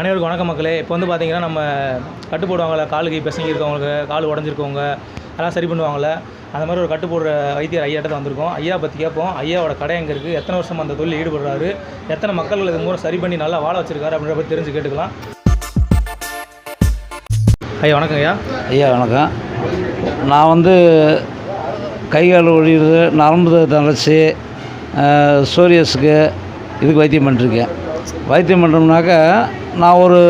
அனைவருக்கும் வணக்க மக்களே. இப்போ வந்து பார்த்தீங்கன்னா நம்ம கட்டு போடுவாங்கள்ல காலுக்கு பிசங்கி இருக்கவங்களுக்கு கால் உடஞ்சிருக்கவங்க அதெல்லாம் சரி பண்ணுவாங்களே அந்த மாதிரி ஒரு கட்டு போடுற வைத்தியர் ஐயாட்ட வந்திருக்கோம். ஐயா பற்றி கேட்போம். ஐயாவோட கடை எங்கே இருக்குது எத்தனை வருஷம் அந்த தொழில் ஈடுபடுறாரு? எத்தனை மக்கள் இது மூலம் சரி பண்ணி நல்லா வாழ வச்சிருக்காரு அப்படின்ற பற்றி தெரிஞ்சு கேட்டுக்கலாம். ஐயா வணக்கம் ஐயா. ஐயா வணக்கம். நான் வந்து கை கால் ஒழியுறது நரம்பு தளர்ச்சி சோரியஸுக்கு இதுக்கு வைத்தியம் பண்ணிருக்கேன் வைத்தியம் பண்ணுறோம்னாக்கா நான் ஒரு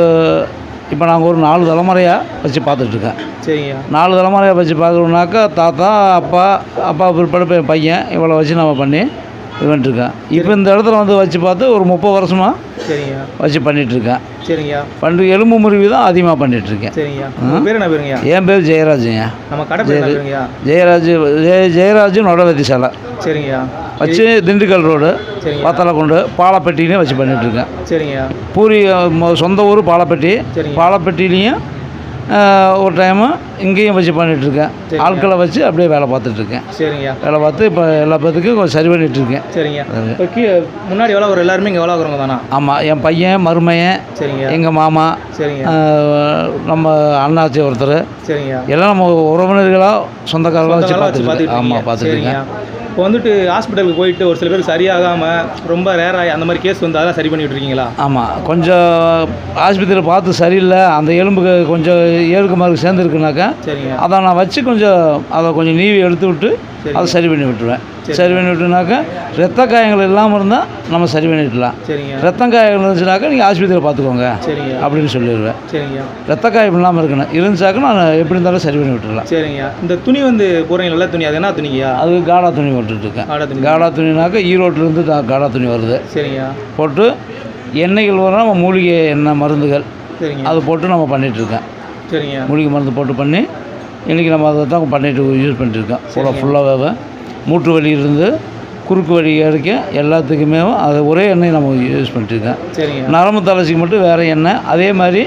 இப்போ நாங்கள் ஒரு நாலு தலைமுறையாக வச்சு பார்த்துட்ருக்கேன். சரிங்கய்யா நாலு தலைமுறையாக வச்சு பார்க்குறோம்னாக்கா தாத்தா அப்பா அப்பா பிற்பாடு பையன் இவ்வளோ வச்சு நம்ம பண்ணி இது பண்ணிட்டுருக்கேன் இப்போ இந்த இடத்துல வந்து வச்சு பார்த்து ஒரு முப்பது வருஷமாக சரிங்கய்யா வச்சு பண்ணிகிட்ருக்கேன் சரிங்கய்யா பண்ணி எலும்பு முறிவு தான் அதிகமாக பண்ணிகிட்ருக்கேன் பேர் என்ன பேருங்கய்யா என் பேர் ஜெயராஜுங்க. நம்ம கடை பேருங்கய்யா ஜெயராஜ் ஜெய ஜெயராஜ் நொடவதி சாலை. சரிங்கய்யா வச்சு திண்டுக்கல் ரோடு சரிங்க. பத்தலக்குண்டு பாலப்பட்டிலையும் வச்சு பண்ணிகிட்ருக்கேன் சரிங்கய்யா பூரி சொந்த ஊர் பாலப்பட்டி. சரிங்க. பாலப்பட்டிலையும் ஒரு டைமு இங்கேயும் வச்சு பண்ணிகிட்ருக்கேன் சரிங்க. ஆட்களை வச்சு அப்படியே வேலை பார்த்துட்ருக்கேன் சரிங்கய்யா வேலை பார்த்து இப்போ எல்லா பேத்துக்கும் கொஞ்சம் சரி பண்ணிகிட்ருக்கேன் சரிங்க. முன்னாடி எவ்வளோ ஒரு எல்லாருமே இங்கே எவ்வளோ தானா? ஆமாம் என் பையன் மருமையன் சரிங்க. எங்கள் மாமா சரிங்க. நம்ம அண்ணாச்சி ஒருத்தர். சரிங்க. எல்லாம் நம்ம உறவினர்களாக சொந்தக்காரர்களாக வச்சு பார்த்துட்டு ஆமாம் பார்த்துருக்கேன் சரிங்க. இப்போ வந்துட்டு ஹாஸ்பிட்டலுக்கு போயிட்டு ஒரு சில பேருக்கு சரியாகாமல் ரொம்ப ரேராக அந்த மாதிரி கேஸ் வந்து அதெல்லாம் சரி பண்ணிட்டு இருக்கீங்களா ஆமாம் கொஞ்சம் ஆஸ்பத்திரியில் பார்த்து சரியில்லை. அந்த எலும்புக்கு கொஞ்சம் ஏழுக்கு மார்க்கு சேர்ந்துருக்குனாக்கா சரிங்க. அதை நான் வச்சு கொஞ்சம் அதை கொஞ்சம் நீவி எடுத்து விட்டு. அதை சரி பண்ணி விட்டுருவேன். சரி. பண்ணி விட்டுனாக்கா ரத்த காயங்கள் இல்லாமல் இருந்தால் நம்ம சரி பண்ணிடலாம். சரிங்க. ரத்தம் காயங்கள் இருந்துச்சுனாக்கா நீங்கள் ஆஸ்பத்திரியில் பார்த்துக்கோங்க சரிங்க. அப்படின்னு சொல்லிடுவேன். சரிங்க. ரத்த காயம் இல்லாமல் இருக்கணும். இருந்துச்சாக்க நான் எப்படி இருந்தாலும் சரி பண்ணி விட்டுடலாம். சரிங்க. இந்த துணி வந்து போகிறீங்க நல்ல துணி. அது என்ன துணிங்கய்யா அது காடா துணி போட்டுட்ருக்கேன். காடா துணினாக்கா ஈரோட்டிலேருந்து காடா துணி வருது. சரிங்க. போட்டு எண்ணெய்கள் வரும் நம்ம மூலிகை எண்ணெய் மருந்துகள் சரிங்க. அது போட்டு நம்ம பண்ணிகிட்ருக்கேன் சரிங்க. மூலிகை மருந்து போட்டு பண்ணி இன்றைக்கி நம்ம அதை தான் பண்ணிட்டு யூஸ் பண்ணிட்டுருக்கோம். ஃபுல்லாக ஃபுல்லாகவே மூட்டு வலி இருந்து குறுக்கு வலி வரைக்கும் எல்லாத்துக்குமே அது ஒரே எண்ணெய் நம்ம யூஸ் பண்ணிட்டுருக்கேன் நரம்பு தளர்ச்சிக்கு மட்டும் வேறு எண்ணெய். அதே மாதிரி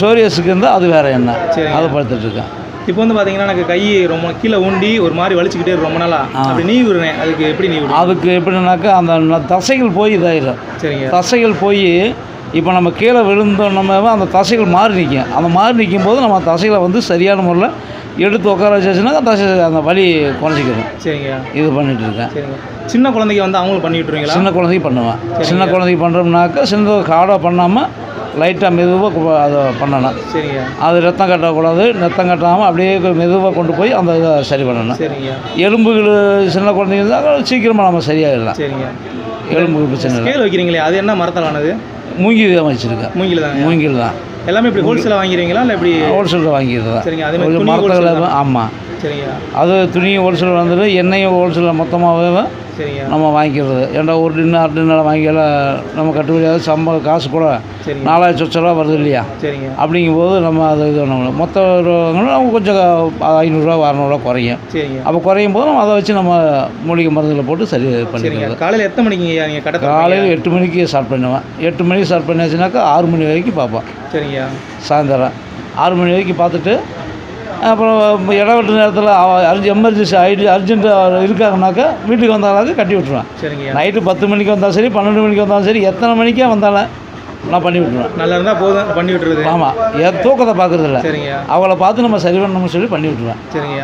சோரியஸுக்கு இருந்தால் அது வேறு எண்ணெய். அதை படுத்துட்ருக்கேன் இப்போ வந்து பார்த்தீங்கன்னா எனக்கு கை ரொம்ப கீழே ஊண்டி ஒரு மாதிரி வலிச்சுக்கிட்டே ரொம்ப நாளா. அப்படி நீ விடுறேன் அதுக்கு எப்படி நீ அதுக்கு எப்படின்னாக்கா அந்த தசைகள் போய் இதாயிடும் சரிங்க. தசைகள் போய் இப்போ நம்ம கீழே விழுந்தோன்னமே அந்த தசைகள் மாறி நிற்கும். அந்த மாறி நிற்கும் போது நம்ம தசைகளை வந்து சரியான முறையில் எடுத்து உட்கார வச்சாச்சுன்னா தசை அந்த வலி குறைச்சிக்கிறோம் சரிங்க. இது பண்ணிட்டு இருக்கேன். சின்ன குழந்தைக்கு வந்து அவங்களும் பண்ணி விட்டுருவீங்களா? சின்ன குழந்தைக்கு பண்ணுவேன். சின்ன குழந்தைக்கு பண்ணுறோம்னாக்கா சின்ன காடாக பண்ணாமல் லைட்டாக மெதுவாக அதை பண்ணணும். சரிங்க. அது ரத்தம் கட்டக்கூடாது. ரத்தம் கட்டாமல் அப்படியே மெதுவாக கொண்டு போய் அந்த இதை சரி பண்ணணும். சரிங்க. எலும்புகள் சின்ன குழந்தைங்க இருந்தால் சீக்கிரமாக நம்ம சரியாயிடலாம். சரிங்க. எலும்புக்கு பிரச்சனை ஸ்கேல் வைக்கிறீங்களே அது என்ன மரத்தால் ஆனது மூங்கி தான் வச்சுருக்கேன். மூங்கில் தாங்க மூங்கில் தான். எல்லாமே இப்படி ஹோல்சேலாக வாங்கிறீங்களா இல்லை எப்படி ஹோல்சேலில் வாங்கிடுறது தான் சரிங்க அதே மாதிரி மரத்தில் ஆமாம் சரிங்க. அது துணி ஹோல்சேல் வந்துட்டு எண்ணெயும் ஹோல்சேலில் மொத்தமாகவே சரிங்க. நம்ம வாங்கிக்கிறது. ஏன்டா ஒரு டின்னு அரை டின்னில் வாங்கியெல்லாம் நம்ம கட்டுப்படியாவது சம்பளம் காசு கூட சரிங்க. நாலாயிரம் சொச்சரூவா வருது இல்லையா? சரிங்க. அப்படிங்கும்போது நம்ம அது இது பண்ண முடியும். மொத்த நம்ம கொஞ்சம் ஐநூறுரூவா அறநூறுவா குறையும். சரிங்க. அப்போ குறையும் போது நம்ம அதை வச்சு நம்ம மூலிகை மருந்துகளை போட்டு சரி பண்ணிக்கிறது. காலையில் எத்தனை மணிக்குங்க நீங்கள் கடை? காலையில் எட்டு மணிக்கு ஸ்டார்ட் பண்ணுவேன். எட்டு மணிக்கு ஸ்டார்ட் பண்ணியாச்சுனாக்கா ஆறு மணி வரைக்கும் பார்ப்போம் சரிங்க. சாயந்தரம். ஆறு மணி வரைக்கும் பார்த்துட்டு அப்புறம் இடவெட்டு நேரத்தில் அர்ஜி எமர்ஜென்சி ஆகிட்டு அர்ஜென்ட்டாக இருக்காங்கனாக்கா வீட்டுக்கு வந்தாங்கனாக்கா கட்டி விட்ருவேன் சரிங்க. நைட்டு பத்து மணிக்கு வந்தாலும் சரி பன்னெண்டு மணிக்கு வந்தாலும் சரி எத்தனை மணிக்கே வந்தாலும் நான் பண்ணி விட்ருவேன் நல்லா இருந்தால் போதும் பண்ணி விட்டுருது. ஆமாம் என் தூக்கத்தை பார்க்குறதில்ல. சரிங்க. அவளை பார்த்து நம்ம சரி பண்ணணும்னு சொல்லி பண்ணி விட்ருவேன் சரிங்க.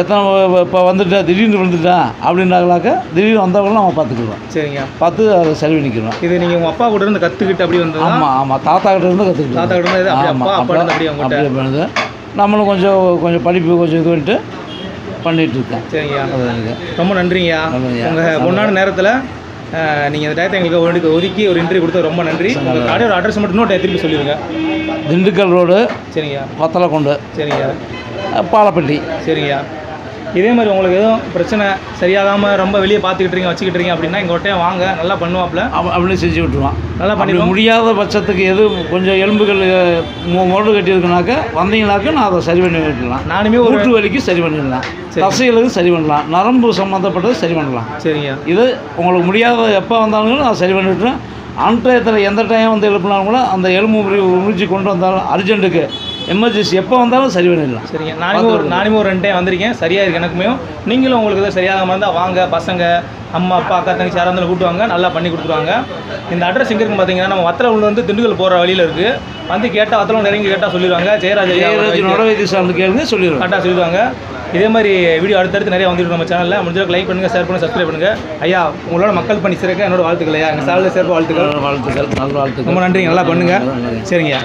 எத்தனை இப்போ வந்துட்டா திடீர்னு விழுந்துட்டான் அப்படின்னாக்கலாக்கா திடீர்னு வந்தவங்களும் நம்ம பார்த்துக்குவோம் சரிங்க. பார்த்து அதை சரி பண்ணிக்கிறோம் இது நீங்கள் உங்கள் அப்பா கூட இருந்து கற்றுக்கிட்டு அப்படி வந்ததா? ஆமாம் ஆமாம் தாத்தா கிட்ட இருந்து கற்றுக்கிட்டு தாத்தா கிட்ட இருந்து அப்படியே அப்பா அப்பா அப்படியே அப்படியே நம்மளும் கொஞ்சம் கொஞ்சம் படிப்பு கொஞ்சம் இது பண்ணிட்டு இருக்கேன் சரிங்கய்யா. ரொம்ப நன்றிங்கய்யா. உங்கள் பொண்ணான நேரத்தில் நீங்கள் இந்த டயத்தை எங்களுக்கு ஒதுக்கி ஒதுக்கி ஒரு இன்டர்வியூ கொடுத்தது ரொம்ப நன்றி. உங்கள் கடையோட அட்ரஸ் மட்டும் இன்னொரு திருப்பி சொல்லிடுங்க திண்டுக்கல் ரோடு சரிங்கய்யா. வத்தலக்குண்டு சரிங்கய்யா. பாலப்பட்டி. சரிங்கய்யா. இதே மாதிரி உங்களுக்கு எதுவும் பிரச்சனை சரியாகாமல் ரொம்ப வெளியே பார்த்துக்கிட்டு இருக்கீங்க வச்சுக்கிட்டு இருக்கீங்க அப்படின்னா எங்கள் ஒட்டையும் வாங்க. நல்லா பண்ணுவாப்புல. அப்படியே செஞ்சு விட்டுருவான். நல்லா பண்ணிடுவோம். முடியாத பட்சத்துக்கு எது கொஞ்சம் எலும்புகள் மொரடு கட்டி இருக்குனாக்கா வந்தீங்கனாக்கா நான் அதை சரி பண்ணி விட்டுடலாம். நானுமே ஒரு மூட்டு வலிக்கு சரி பண்ணிடலாம். தசைகளுக்கு சரி பண்ணலாம். நரம்பு சம்மந்தப்பட்டது சரி பண்ணலாம். சரிங்க. இது உங்களுக்கு முடியாத எப்போ வந்தாலும் நான் சரி பண்ணி விட்டுறேன் அன்டயத்தில் எந்த டைம் வந்து எழுப்பினாலும் கூட அந்த எலும்பு முறி உறிஞ்சி கொண்டு வந்தாலும் அர்ஜென்ட்டுக்கு எமர்ஜென்சி எப்போ வந்தாலும் சரி பண்ணிடலாம். சரிங்க. நானும் ஒரு நானும் ஒரு ரெண்டு டைம் வந்திருக்கேன். சரியாக இருக்கு எனக்குமே. நீங்களும் உங்களுக்கு எதாவது சரியாக இருந்தால் வாங்க. பசங்க அம்மா அப்பா அக்கா தங்கச்சி யாராக இருந்தாலும் கூட்டுவாங்க. நல்லா பண்ணி கொடுத்துருவாங்க. இந்த அட்ரஸ் எங்கே இருக்குன்னு பார்த்தீங்கன்னா நம்ம வத்தலகுண்டு வந்து திண்டுக்கல் போகிற வழியில் இருக்குது வந்து கேட்டால் வத்தலகுண்டு இறங்கி கேட்டால் சொல்லிடுவாங்க. ஜெயராஜ் ஐயா ஜெயராஜ் நுடவைத்திய சார்ந்து கேளுங்க சொல்லிடுவேன் கரெக்டாக சொல்லிடுவாங்க. இதே மாதிரி வீடியோ அடுத்தடுத்து நிறைய வந்துருக்கு நம்ம சேனலில் முடிஞ்சளவுக்கு லைக் பண்ணுங்கள் ஷேர் பண்ணுங்கள் சப்ஸ்கிரைப் பண்ணுங்கள் ஐயா உங்களோட மக்கள் பண்ணி சிறக்க என்னோட வாழ்த்துக்கள் ஐயா. எங்கள் சேனலில் சிறப்பு வாழ்த்துக்கள். வாழ்த்துக்கள் நல்ல வாழ்த்துக்கள். ரொம்ப நன்றிங்க. நல்லா பண்ணுங்கள் சரிங்கய்யா